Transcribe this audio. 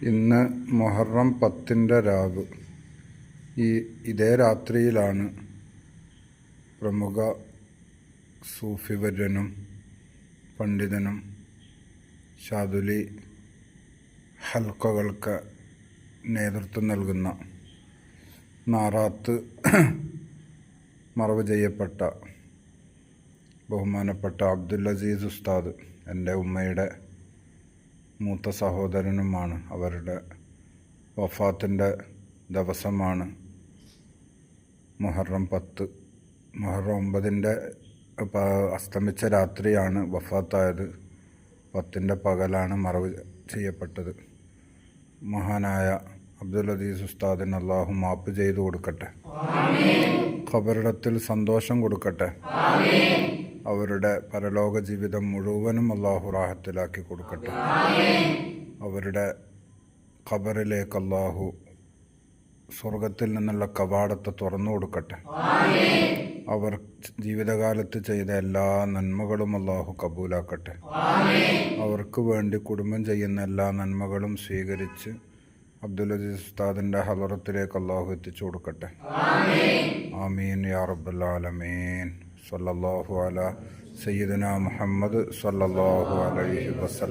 ഇന്ന് മുഹറം പത്തിന്റെ രാവ്. ഈ ഇതേ രാത്രിയിലാണ് പ്രമുഖ സൂഫിവര്യനും പണ്ഡിതനും ഷാദുലി ഹൽക്കകൾക്ക് നേതൃത്വം നൽകുന്ന നാറാത്ത് മറവ് ചെയ്യപ്പെട്ട ബഹുമാനപ്പെട്ട അബ്ദുൽ അസീസ് ഉസ്താദ് എന്റെ ഉമ്മയുടെ മൂത്ത സഹോദരനുമാണ്. അവരുടെ വഫാത്തിന്റെ ദിവസമാണ് മുഹറം പത്ത്. മുഹറം ഒമ്പതിന്റെ അസ്തമിച്ച രാത്രിയാണ് വഫാത്തായത്. പത്തിന്റെ പകലാണ് മറവ് ചെയ്യപ്പെട്ടത്. മഹാനായ അബ്ദുൽ അദീസ് ഉസ്താദിന് അള്ളാഹു മാപ്പ് ചെയ്തു കൊടുക്കട്ടെ. ഖബറിടത്തിൽ സന്തോഷം കൊടുക്കട്ടെ. അവരുടെ പരലോക ജീവിതം മുഴുവനും അള്ളാഹു റാഹത്തിലാക്കി കൊടുക്കട്ടെ. അവരുടെ ഖബറിലേക്ക് അള്ളാഹു സ്വർഗത്തിൽ നിന്നുള്ള കവാടത്തെ തുറന്നു കൊടുക്കട്ടെ. അവർ ജീവിതകാലത്ത് ചെയ്ത എല്ലാ നന്മകളും അള്ളാഹു കബൂലാക്കട്ടെ. അവർക്ക് വേണ്ടി കുടുംബം ചെയ്യുന്ന എല്ലാ നന്മകളും സ്വീകരിച്ച് അബ്ദുൽ അസീസ് ഉസ്താദിന്റെ ഹലറത്തിലേക്ക് അള്ളാഹു എത്തിച്ചു കൊടുക്കട്ടെ. ആമീൻ യാ റബ്ബൽ ആലമീൻ. സല്ലല്ലാഹു അല സയ്യിദന മുഹമ്മദ് സല്ലല്ലാഹു അലൈഹി വസല്ലം.